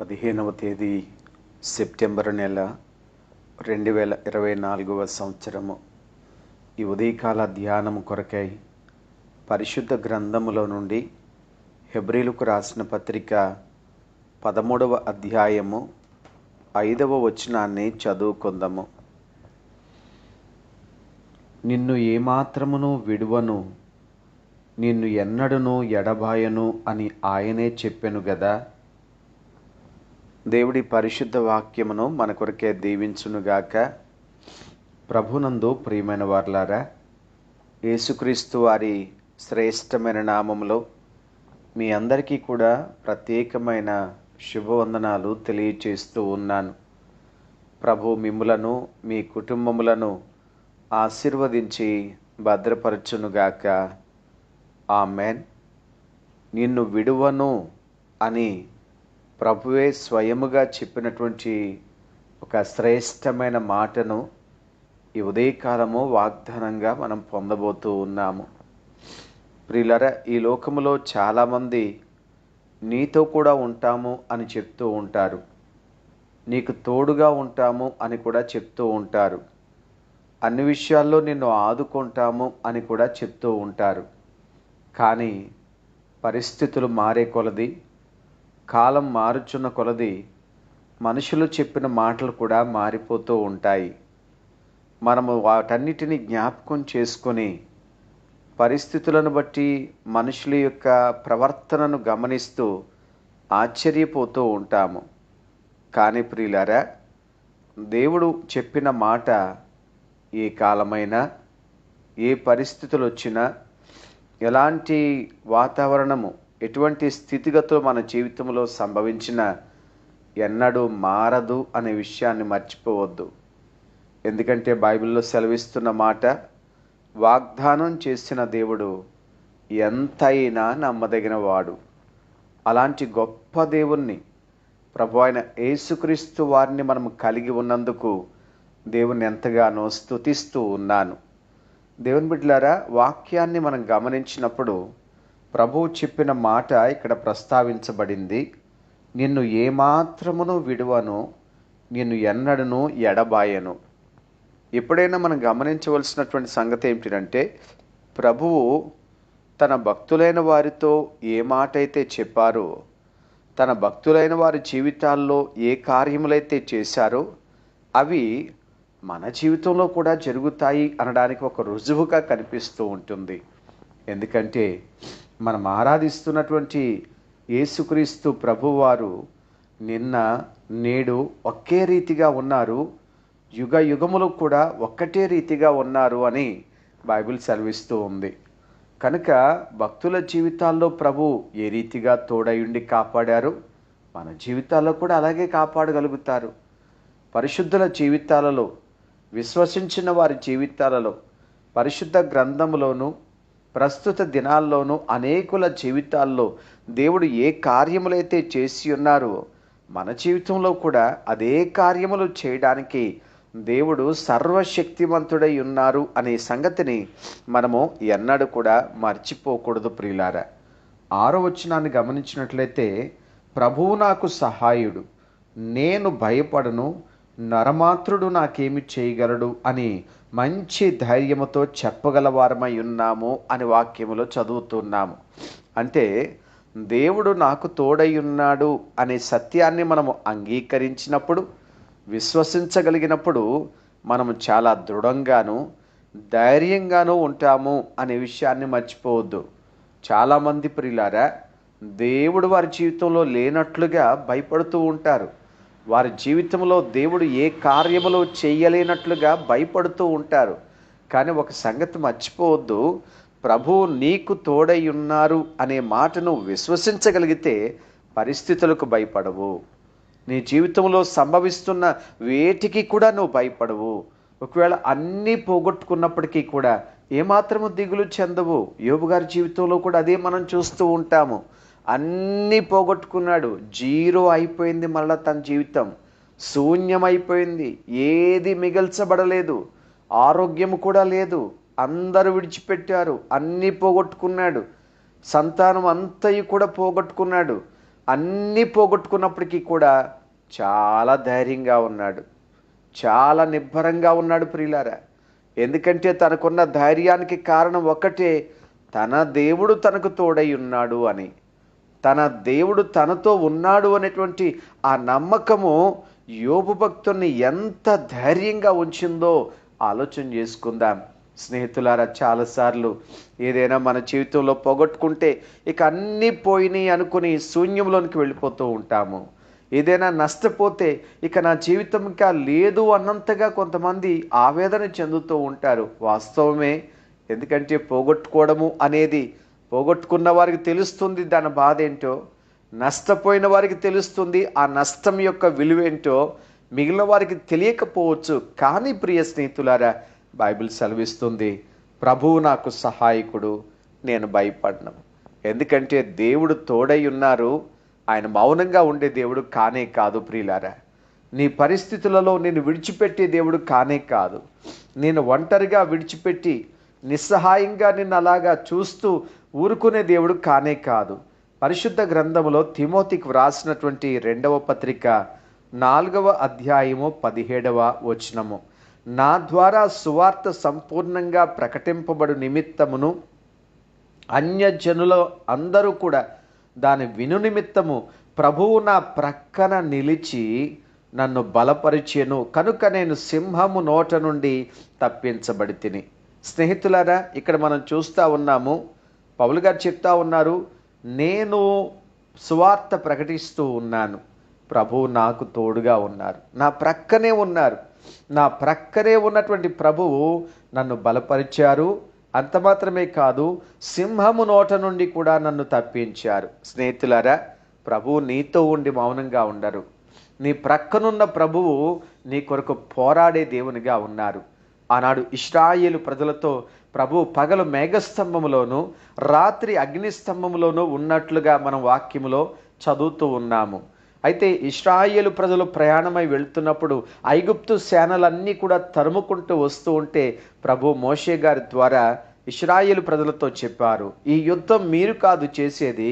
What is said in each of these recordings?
పదిహేనవ తేదీ సెప్టెంబర్ నెల రెండు వేల ఇరవై నాలుగవ సంవత్సరము. ఈ ఉదయకాల ధ్యానము కొరకై పరిశుద్ధ గ్రంథములో నుండి హెబ్రిలకు రాసిన పత్రిక పదమూడవ అధ్యాయము ఐదవ వచనాన్ని చదువుకుందాము. నిన్ను ఏమాత్రమును విడువను నిన్ను ఎన్నడను ఎడబాయను అని ఆయనే చెప్పెను గదా. దేవుడి పరిశుద్ధ వాక్యమును మన కొరకే దీవించునుగాక. ప్రభునందు ప్రియమైన వార్లారా యేసుక్రీస్తు వారి శ్రేష్టమైన నామములో మీ అందరికీ కూడా ప్రత్యేకమైన శుభవందనాలు తెలియచేస్తూ ఉన్నాను. ప్రభు మిమ్ములను మీ కుటుంబములను ఆశీర్వదించి భద్రపరచునుగాక. మెన్ నిన్ను విడువను అని ప్రభువే స్వయముగా చెప్పినటువంటి ఒక శ్రేష్టమైన మాటను ఈ ఉదయకాలము వాగ్దానంగా మనం పొందబోతూ ఉన్నాము. ప్రియులర ఈ లోకములో చాలామంది నీతో కూడా ఉంటాము అని చెప్తూ ఉంటారు. నీకు తోడుగా ఉంటాము అని కూడా చెప్తూ ఉంటారు. అన్ని విషయాల్లో నిన్ను ఆదుకుంటాము అని కూడా చెప్తూ ఉంటారు. కానీ పరిస్థితులు మారే కొలది కాలం మారుచున్న కొలది మనుషులు చెప్పిన మాటలు కూడా మారిపోతూ ఉంటాయి. మనము వాటన్నిటిని జ్ఞాపకం చేసుకొని పరిస్థితులను బట్టి మనుషుల యొక్క ప్రవర్తనను గమనిస్తూ ఆశ్చర్యపోతూ ఉంటాము. కానీ ప్రియులారా దేవుడు చెప్పిన మాట ఏ కాలమైనా ఏ పరిస్థితులు వచ్చినా ఎలాంటి వాతావరణము ఎటువంటి స్థితిగతులు మన జీవితంలో సంభవించిన ఎన్నడూ మారదు అనే విషయాన్ని మర్చిపోవద్దు. ఎందుకంటే బైబిల్లో సెలవిస్తున్న మాట వాగ్దానం చేసిన దేవుడు ఎంతైనా నమ్మదగిన వాడు అలాంటి గొప్ప దేవుణ్ణి ప్రభు అయిన యేసుక్రీస్తు వారిని మనం కలిగి ఉన్నందుకు దేవుని ఎంతగానో స్తుతిస్తూ ఉన్నాను. దేవుని బిడ్డలారా వాక్యాన్ని మనం గమనించినప్పుడు ప్రభువు చెప్పిన మాట ఇక్కడ ప్రస్తావించబడింది. నిన్ను ఏమాత్రమును విడువను నిన్ను ఎన్నడను ఎడబాయను. ఎప్పుడైనా మనం గమనించవలసినటువంటి సంగతి ఏమిటంటే ప్రభువు తన భక్తులైన వారితో ఏ మాట అయితే చెప్పారో తన భక్తులైన వారి జీవితాల్లో ఏ కార్యములైతే చేశారో అవి మన జీవితంలో కూడా జరుగుతాయి అనడానికి ఒక రుజువుగా కనిపిస్తూ ఉంటుంది. ఎందుకంటే మనం ఆరాధిస్తున్నటువంటి యేసుక్రీస్తు ప్రభువారు నిన్న నేడు ఒకే రీతిగా ఉన్నారు. యుగ యుగములు కూడా ఒక్కటే రీతిగా ఉన్నారు అని బైబిల్ సెలవిస్తూ ఉంది. కనుక భక్తుల జీవితాల్లో ప్రభు ఏ రీతిగా తోడయుండి కాపాడారు? మన జీవితాల్లో కూడా అలాగే కాపాడగలుగుతారు. పరిశుద్ధుల జీవితాలలో విశ్వసించిన వారి జీవితాలలో పరిశుద్ధ గ్రంథములోను ప్రస్తుత దినాల్లోనూ అనేకుల జీవితాల్లో దేవుడు ఏ కార్యములైతే చేసి ఉన్నారో మన జీవితంలో కూడా అదే కార్యములు చేయడానికి దేవుడు సర్వశక్తివంతుడై ఉన్నారు అనే సంగతిని మనము ఎన్నడూ కూడా మర్చిపోకూడదు ప్రియులారా. ఆరో వచనాన్ని గమనించినట్లయితే ప్రభువు నాకు సహాయుడు నేను భయపడను నరమాత్రుడు నాకేమి చేయగలడు అని మంచి ధైర్యముతో చెప్పగలవారమై ఉన్నాము అని వాక్యములో చదువుతున్నాము. అంటే దేవుడు నాకు తోడై ఉన్నాడు అనే సత్యాన్ని మనము అంగీకరించినప్పుడు విశ్వసించగలిగినప్పుడు మనము చాలా దృఢంగాను ధైర్యంగాను ఉంటాము అనే విషయాన్ని మర్చిపోవద్దు. చాలామంది ప్రియులారా దేవుడు వారి జీవితంలో లేనట్లుగా భయపడుతూ ఉంటారు. వారి జీవితంలో దేవుడు ఏ కార్యములో చేయలేనట్లుగా భయపడుతూ ఉంటారు. కానీ ఒక సంగతి మర్చిపోవద్దు. ప్రభు నీకు తోడై ఉన్నారు అనే మాటను విశ్వసించగలిగితే పరిస్థితులకు భయపడవు. నీ జీవితంలో సంభవిస్తున్న వేటికి కూడా నువ్వు భయపడవు. ఒకవేళ అన్నీ పోగొట్టుకున్నప్పటికీ కూడా ఏమాత్రము దిగులు చెందవు. యోబు గారి జీవితంలో కూడా అదే మనం చూస్తూ ఉంటాము. అన్నీ పోగొట్టుకున్నాడు. జీరో అయిపోయింది మళ్ళా తన జీవితం. శూన్యమైపోయింది ఏది మిగల్చబడలేదు. ఆరోగ్యం కూడా లేదు. అందరూ విడిచిపెట్టారు. అన్నీ పోగొట్టుకున్నాడు. సంతానం అంతయు కూడా పోగొట్టుకున్నాడు. అన్నీ పోగొట్టుకున్నప్పటికీ కూడా చాలా ధైర్యంగా ఉన్నాడు. చాలా నిబ్బరంగా ఉన్నాడు ప్రియులారా. ఎందుకంటే తనకున్న ధైర్యానికి కారణం ఒకటే తన దేవుడు తనకు తోడై ఉన్నాడు అని. తన దేవుడు తనతో ఉన్నాడు అనేటువంటి ఆ నమ్మకము యోబు భక్తుని ఎంత ధైర్యంగా ఉంచిందో ఆలోచన చేసుకుందాం. స్నేహితులారా చాలాసార్లు ఏదైనా మన జీవితంలో పోగొట్టుకుంటే ఇక అన్నీ పోయినాయి అనుకుని శూన్యంలోనికి వెళ్ళిపోతూ ఉంటాము. ఏదైనా నష్టపోతే ఇక నా జీవితం ఇంకా లేదు అన్నంతగా కొంతమంది ఆవేదన చెందుతూ ఉంటారు. వాస్తవమే ఎందుకంటే పోగొట్టుకోవడము అనేది పోగొట్టుకున్న వారికి తెలుస్తుంది దాని బాధ ఏంటో నష్టపోయిన వారికి తెలుస్తుంది ఆ నష్టం యొక్క విలువేంటో మిగిలిన వారికి తెలియకపోవచ్చు. కానీ ప్రియ స్నేహితులారా బైబిల్ సెలవిస్తుంది ప్రభువు నాకు సహాయకుడు నేను భయపడను ఎందుకంటే దేవుడు తోడై ఉన్నారు ఆయన మౌనంగా ఉండే దేవుడు కానే కాదు ప్రియులారా. నీ పరిస్థితులలో నేను విడిచిపెట్టే దేవుడు కానే కాదు. నేను ఒంటరిగా విడిచిపెట్టి నిస్సహాయంగా నిన్ను అలాగా చూస్తూ ఊరుకునే దేవుడు కానే కాదు. పరిశుద్ధ గ్రంథములో తిమోతికి వ్రాసినటువంటి రెండవ పత్రిక నాలుగవ అధ్యాయము పదిహేడవ వచనము. నా ద్వారా సువార్త సంపూర్ణంగా ప్రకటింపబడు నిమిత్తమును అన్యజనుల అందరూ కూడా దాని విను నిమిత్తము ప్రభువు నా ప్రక్కన నిలిచి నన్ను బలపరిచేను. కనుక నేను సింహము నోట నుండి తప్పించబడి తిని. స్నేహితులారా ఇక్కడ మనం చూస్తూ ఉన్నాము పౌలు గారు చెప్తా ఉన్నారు నేను సువార్త ప్రకటిస్తూ ఉన్నాను. ప్రభు నాకు తోడుగా ఉన్నారు. నా ప్రక్కనే ఉన్నారు. నా ప్రక్కనే ఉన్నటువంటి ప్రభువు నన్ను బలపరిచారు. అంత మాత్రమే కాదు సింహము నోట నుండి కూడా నన్ను తప్పించారు. స్నేహితులారా ప్రభువు నీతో ఉండి మౌనంగా ఉండరు. నీ ప్రక్కనున్న ప్రభువు నీ కొరకు పోరాడే దేవునిగా ఉన్నారు. ఆనాడు ఇస్రాయేలు ప్రజలతో ప్రభు పగలు మేఘస్తంభములోను రాత్రి అగ్నిస్తంభములోను ఉన్నట్లుగా మనం వాక్యములో చదువుతూ ఉన్నాము. అయితే ఇస్రాయేలు ప్రజలు ప్రయాణమై వెళ్తున్నప్పుడు ఐగుప్తు సేనలన్నీ కూడా తరుముకుంటూ వస్తూ ఉంటే ప్రభు మోషే గారి ద్వారా ఇస్రాయేలు ప్రజలతో చెప్పారు ఈ యుద్ధం మీరు కాదు చేసేది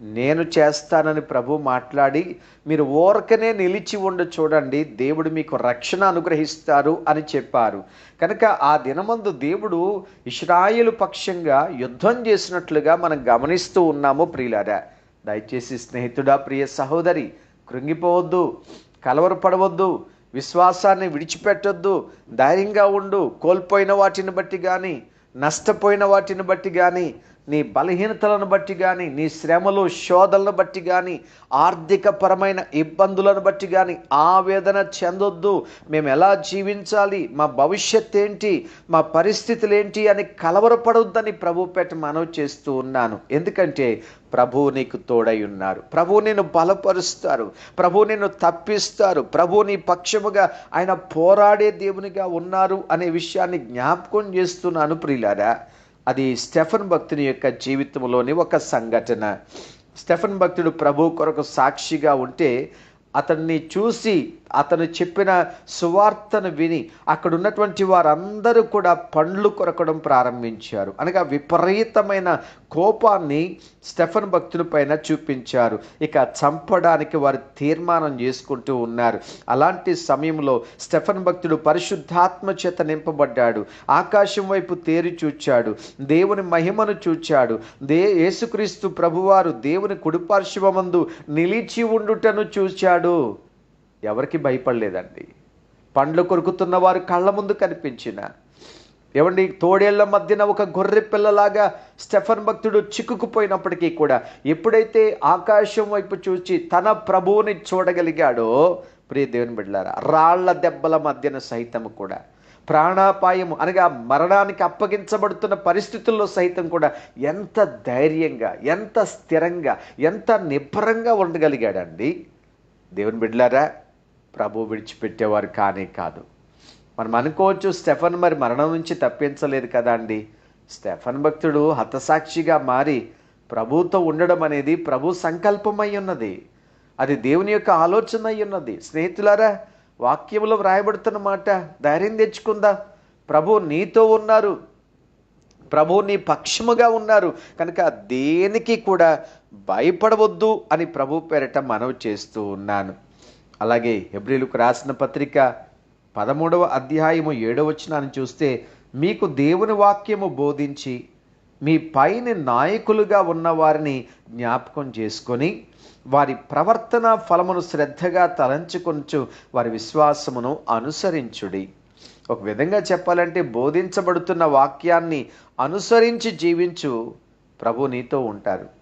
నేను చేస్తానని ప్రభు మాట్లాడి మీరు ఓరకనే నిలిచి ఉండి చూడండి దేవుడు మీకు రక్షణ అనుగ్రహిస్తారు అని చెప్పారు. కనుక ఆ దినమందు దేవుడు ఇస్రాయేలు పక్షంగా యుద్ధం చేసినట్లుగా మనం గమనిస్తూ ఉన్నాము ప్రియులారా. దయచేసి స్నేహితుడా ప్రియ సహోదరి కృంగిపోవద్దు కలవరపడవద్దు విశ్వాసాన్ని విడిచిపెట్టొద్దు ధైర్యంగా ఉండు కోల్పోయిన వాటిని బట్టి కానీ నష్టపోయిన వాటిని బట్టి కానీ నీ బలహీనతలను బట్టి కానీ నీ శ్రమలు శోధలను బట్టి కానీ ఆర్థిక పరమైన ఇబ్బందులను బట్టి కానీ ఆవేదన చెందొద్దు. మేము ఎలా జీవించాలి? మా భవిష్యత్ ఏంటి మా పరిస్థితులు ఏంటి అని కలవరపడొద్దని ప్రభు పెట్ట మనవి చేస్తూ ఉన్నాను. ఎందుకంటే ప్రభువు నీకు తోడై ఉన్నారు. ప్రభువు నేను బలపరుస్తారు. ప్రభు నిన్ను తప్పిస్తారు. ప్రభు నీ పక్షముగా ఆయన పోరాడే దేవునిగా ఉన్నారు అనే విషయాన్ని జ్ఞాపకం చేస్తున్నాను ప్రియులారా. అది స్టెఫన్ భక్తుని యొక్క జీవితంలోని ఒక సంఘటన. స్టెఫన్ భక్తుడు ప్రభు కొరకు సాక్షిగా ఉంటే అతన్ని చూసి అతను చెప్పిన సువార్తను విని అక్కడ ఉన్నటువంటి వారందరూ కూడా పండ్లు కొరకడం ప్రారంభించారు. అనగా విపరీతమైన కోపాన్ని స్టెఫన్ భక్తుల పైన చూపించారు. ఇక చంపడానికి వారు తీర్మానం చేసుకుంటూ ఉన్నారు. అలాంటి సమయంలో స్టెఫన్ భక్తుడు పరిశుద్ధాత్మ చేత నింపబడ్డాడు. ఆకాశం వైపు తేరి చూచాడు. దేవుని మహిమను చూచాడు. దే యేసుక్రీస్తు ప్రభువారు దేవుని కుడిపార్శ్వమందు నిలిచి ఉండుటను చూచాడు. ఎవరికి భయపడలేదండి. పండ్లు కొరుకుతున్న వారు కళ్ళ ముందు కనిపించిన. ఏమండి తోడేళ్ళ మధ్యన ఒక గొర్రె పిల్లలాగా స్టెఫన్ భక్తుడు చిక్కుకుపోయినప్పటికీ కూడా ఎప్పుడైతే ఆకాశం వైపు చూచి తన ప్రభువుని చూడగలిగాడో ప్రియ దేవుని బిడ్డారా రాళ్ళ దెబ్బల మధ్యన సైతం కూడా ప్రాణాపాయము అనగా మరణానికి అప్పగించబడుతున్న పరిస్థితుల్లో సైతం కూడా ఎంత ధైర్యంగా ఎంత స్థిరంగా ఎంత నిబ్బరంగా ఉండగలిగాడండి. దేవుని బిడ్డలారా ప్రభు విడిచిపెట్టేవారు కానే కాదు. మనం అనుకోవచ్చు స్టెఫన్ మరి మరణం నుంచి తప్పించలేదు కదా అండి. స్టెఫన్ భక్తుడు హతసాక్షిగా మారి ప్రభుతో ఉండడం అనేది ప్రభు సంకల్పమై ఉన్నది. అది దేవుని యొక్క ఆలోచన అయి ఉన్నది. స్నేహితులారా వాక్యంలో వ్రాయబడుతున్న మాట ధైర్యం తెచ్చుకుందా? ప్రభు నీతో ఉన్నారు. ప్రభు నీ పక్షముగా ఉన్నారు. కనుక దేనికి కూడా భయపడవద్దు అని ప్రభు పేరట మనవి చేస్తూ ఉన్నాను. అలాగే హెబ్రిలకు రాసిన పత్రిక పదమూడవ అధ్యాయము ఏడవచనాన్ని చూస్తే మీకు దేవుని వాక్యము బోధించి మీ పైన నాయకులుగా ఉన్న వారిని జ్ఞాపకం చేసుకొని వారి ప్రవర్తన ఫలమును శ్రద్ధగా తలంచుకొంచు వారి విశ్వాసమును అనుసరించుడి. ఒక విధంగా చెప్పాలంటే బోధించబడుతున్న వాక్యాన్ని అనుసరించి జీవించు ప్రభు నీతో ఉంటారు.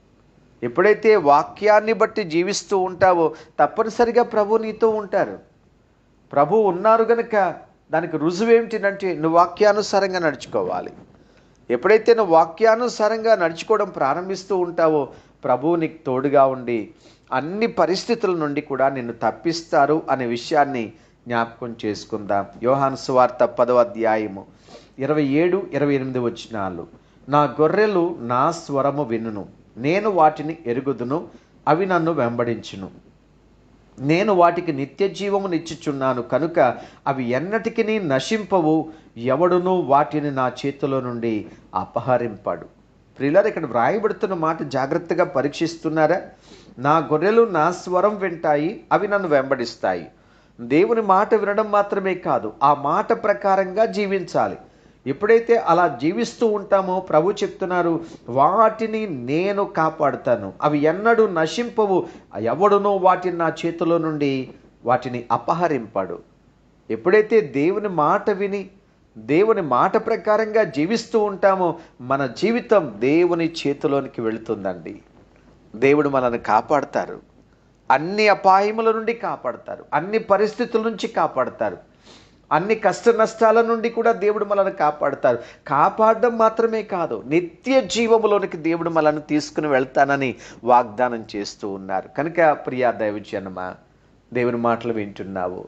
ఎప్పుడైతే వాక్యాన్ని బట్టి జీవిస్తూ ఉంటావో తప్పనిసరిగా ప్రభు నీతో ఉంటారు. ప్రభు ఉన్నారు గనుక దానికి రుజువు ఏమిటినంటే నువ్వు వాక్యానుసారంగా నడుచుకోవాలి. ఎప్పుడైతే నువ్వు వాక్యానుసారంగా నడుచుకోవడం ప్రారంభిస్తూ ఉంటావో ప్రభువు నీకు తోడుగా ఉండి అన్ని పరిస్థితుల నుండి కూడా నిన్ను తప్పిస్తారు అనే విషయాన్ని జ్ఞాపకం చేసుకుందాం. యోహాను సువార్త పదవ అధ్యాయము ఇరవై ఏడు ఇరవై ఎనిమిది వచ్చినాలు నా గొర్రెలు నా స్వరము వినును. నేను వాటిని ఎరుగుదును అవి నన్ను వెంబడించును. నేను వాటికి నిత్య జీవమునిచ్చుచున్నాను కనుక అవి ఎన్నటికి నశింపవు ఎవడునూ వాటిని నా చేతిలో నుండి అపహరింపాడు. ప్రియులారు ఇక్కడ వ్రాయబడుతున్న మాట జాగ్రత్తగా పరీక్షిస్తున్నారా? నా గొర్రెలు నా స్వరం వింటాయి అవి నన్ను వెంబడిస్తాయి. దేవుని మాట వినడం మాత్రమే కాదు ఆ మాట ప్రకారంగా జీవించాలి. ఎప్పుడైతే అలా జీవిస్తూ ఉంటామో ప్రభు చెప్తున్నారు వాటిని నేను కాపాడుతాను. అవి ఎన్నడూ నశింపవు. ఎవడునో వాటిని నా చేతిలో నుండి వాటిని అపహరింపాడు. ఎప్పుడైతే దేవుని మాట విని దేవుని మాట ప్రకారంగా జీవిస్తూ ఉంటామో మన జీవితం దేవుని చేతిలోనికి వెళుతుందండి. దేవుడు మనల్ని కాపాడతారు. అన్ని అపాయముల నుండి కాపాడతారు. అన్ని పరిస్థితుల నుంచి కాపాడతారు. అన్ని కష్ట నష్టాల నుండి కూడా దేవుడు మనల్ని కాపాడుతారు కాపాడడం మాత్రమే కాదు నిత్య జీవములోనికి దేవుడు మనల్ని తీసుకుని వెళ్తానని వాగ్దానం చేస్తూ ఉన్నారు. కనుక ప్రియా దైవజనమ దేవుని మాటలు వింటున్నావు.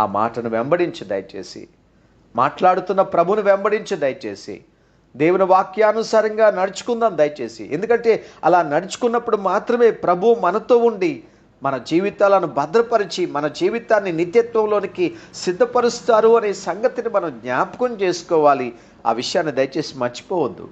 ఆ మాటను వెంబడించి దయచేసి మాట్లాడుతున్న ప్రభుని వెంబడించి దయచేసి దేవుని వాక్యానుసారంగా నడుచుకుందాం దయచేసి. ఎందుకంటే అలా నడుచుకున్నప్పుడు మాత్రమే ప్రభు మనతో ఉండి మన జీవితాలను భద్రపరిచి మన జీవితాన్ని నిత్యత్వంలోనికి సిద్ధపరుస్తారు అనే సంగతిని మనం జ్ఞాపకం చేసుకోవాలి. ఆ విషయాన్ని దయచేసి మర్చిపోవద్దు.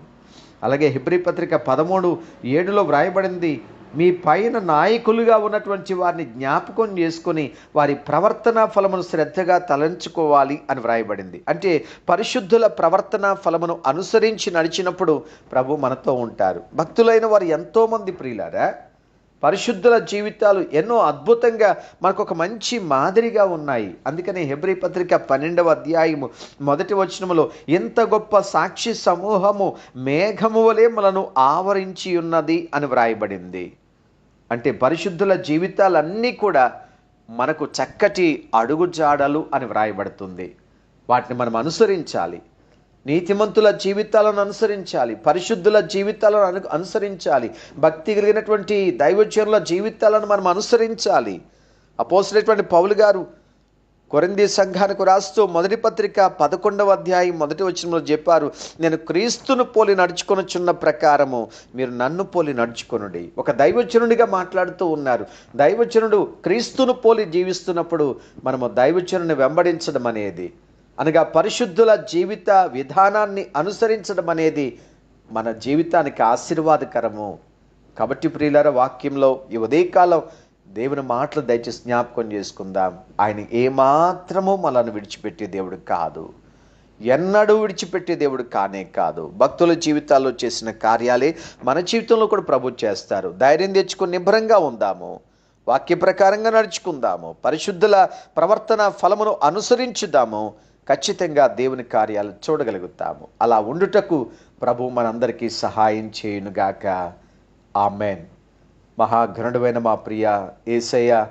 అలాగే హిబ్రి పత్రిక పదమూడు ఏడులో వ్రాయబడింది మీ పైన నాయకులుగా ఉన్నటువంటి వారిని జ్ఞాపకం చేసుకొని వారి ప్రవర్తన ఫలమును శ్రద్ధగా తలంచుకోవాలి అని వ్రాయబడింది. అంటే పరిశుద్ధుల ప్రవర్తన ఫలమును అనుసరించి నడిచినప్పుడు ప్రభు మనతో ఉంటారు. భక్తులైన వారు ఎంతోమంది ప్రియులారా పరిశుద్ధుల జీవితాలు ఎన్నో అద్భుతంగా మనకు ఒక మంచి మాదిరిగా ఉన్నాయి. అందుకనే హెబ్రి పత్రిక పన్నెండవ అధ్యాయము మొదటి వచనములో ఇంత గొప్ప సాక్షి సమూహము మేఘము వలె మనను ఆవరించి ఉన్నది అని వ్రాయబడింది. అంటే పరిశుద్ధుల జీవితాలన్నీ కూడా మనకు చక్కటి అడుగుజాడలు అని వ్రాయబడుతుంది. వాటిని మనం అనుసరించాలి. నీతిమంతుల జీవితాలను అనుసరించాలి పరిశుద్ధుల జీవితాలను అను అనుసరించాలి భక్తి కలిగినటువంటి దైవజనుల జీవితాలను మనం అనుసరించాలి. అపోసినటువంటి పౌలు గారు కొరింది సంఘానికి రాస్తూ మొదటి పత్రిక పదకొండవ అధ్యాయం మొదటి వచనంలో చెప్పారు నేను క్రీస్తును పోలి నడుచుకొనుచున్న ప్రకారము మీరు నన్ను పోలి నడుచుకొనుడి. ఒక దైవచనుడిగా మాట్లాడుతూ ఉన్నారు. దైవచనుడు క్రీస్తును పోలి జీవిస్తున్నప్పుడు మనము దైవచనుని వెంబడించడం అనేది అనగా పరిశుద్ధుల జీవిత విధానాన్ని అనుసరించడం అనేది మన జీవితానికి ఆశీర్వాదకరము. కాబట్టి ప్రియులర వాక్యంలో ఈ ఉదయకాలం దేవుని మాటలు దయచేసి జ్ఞాపకం చేసుకుందాం. ఆయన ఏమాత్రము మనల్ని విడిచిపెట్టే దేవుడు కాదు. ఎన్నడూ విడిచిపెట్టే దేవుడు కానే కాదు. భక్తుల జీవితాల్లో చేసిన కార్యాలే మన జీవితంలో కూడా ప్రభు చేస్తారు. ధైర్యం తెచ్చుకొని నిభ్రంగా ఉందాము. వాక్య ప్రకారంగా నడుచుకుందాము. పరిశుద్ధుల ప్రవర్తన ఫలమును అనుసరించుదాము. ఖచ్చితంగా దేవుని కార్యాలు చూడగలుగుతాము. అలా ఉండుటకు ప్రభు మనందరికీ సహాయం చేయునుగాక. ఆమెన్. మహాఘనుడైన మా ప్రియ ఏసయ్య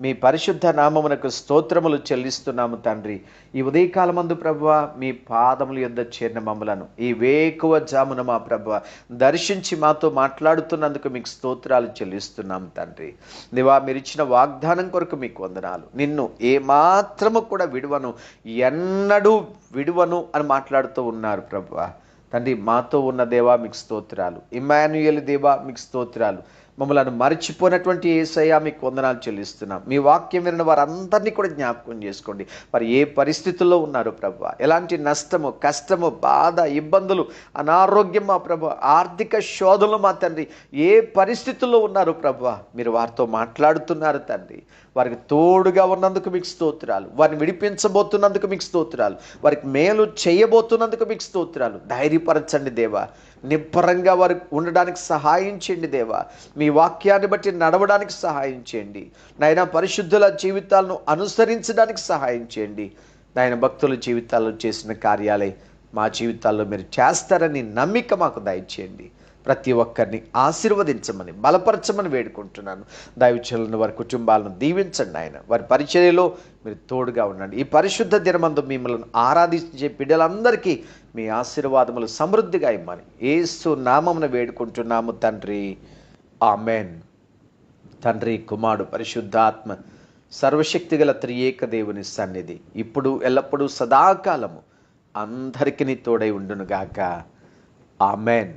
మీ పరిశుద్ధ నామమునకు స్తోత్రములు చెల్లిస్తున్నాము తండ్రి. ఈ ఉదయకాలమందు ప్రభువ మీ పాదముల యొద్ద చేరిన మమ్మలను ఈ వేకువ జామున మా ప్రభువ దర్శించి మాతో మాట్లాడుతున్నందుకు మీకు స్తోత్రాలు చెల్లిస్తున్నాము తండ్రి. దివా మీరు ఇచ్చిన వాగ్దానం కొరకు మీకు వందనాలు. నిన్ను ఏమాత్రము కూడా విడువను ఎన్నడూ విడువను అని మాట్లాడుతూ ఉన్నారు ప్రభువ. తండ్రి మాతో ఉన్న దేవా మీకు స్తోత్రాలు. ఇమాన్యుయల్ దేవా మీకు స్తోత్రాలు. మమ్మల్ని మర్చిపోయినటువంటి ఏసయ్య మీకు వందనాలు చెల్లిస్తున్నాం. మీ వాక్యం విన్న వారందరినీ కూడా జ్ఞాపకం చేసుకోండి. మరి ఏ పరిస్థితుల్లో ఉన్నారు ప్రభు? ఎలాంటి నష్టము కష్టము బాధ ఇబ్బందులు అనారోగ్యం మా ప్రభు ఆర్థిక శోధనలు మా తండ్రి ఏ పరిస్థితుల్లో ఉన్నారు ప్రభు? మీరు వారితో మాట్లాడుతున్నారు తండ్రి. వారికి తోడుగా ఉన్నందుకు మీకు స్తోత్రాలు. వారిని విడిపించబోతున్నందుకు మీకు స్తోత్రాలు. వారికి మేలు చేయబోతున్నందుకు మీకు స్తోత్రాలు. ధైర్యపరచండి దేవా. నిబ్బరంగా వారు ఉండడానికి సహాయం చేయండి దేవా. మీ వాక్యాన్ని బట్టి నడవడానికి సహాయం చేయండి. నాయన పరిశుద్ధుల జీవితాలను అనుసరించడానికి సహాయం చేయండి. నాయన భక్తుల జీవితాల్లో చేసిన కార్యాలే మా జీవితాల్లో మీరు చేస్తారని నమ్మిక మాకు దయచేయండి. ప్రతి ఒక్కరిని ఆశీర్వదించమని బలపరచమని వేడుకుంటున్నాను. దైవచలను వారి కుటుంబాలను దీవించండి ఆయన. వారి పరిచర్యలో మీరు తోడుగా ఉండండి. ఈ పరిశుద్ధ దినమందు మిమ్మల్ని ఆరాధించే బిడ్డలందరికీ మీ ఆశీర్వాదములు సమృద్ధిగా ఇమ్మని ఏసు నామమున వేడుకుంటున్నాము తండ్రి. ఆమెన్. తండ్రి కుమారుడు పరిశుద్ధాత్మ సర్వశక్తిగల త్రియేక దేవుని సన్నిధి ఇప్పుడు ఎల్లప్పుడూ సదాకాలము అందరికీ తోడై ఉండునుగాక. ఆమెన్.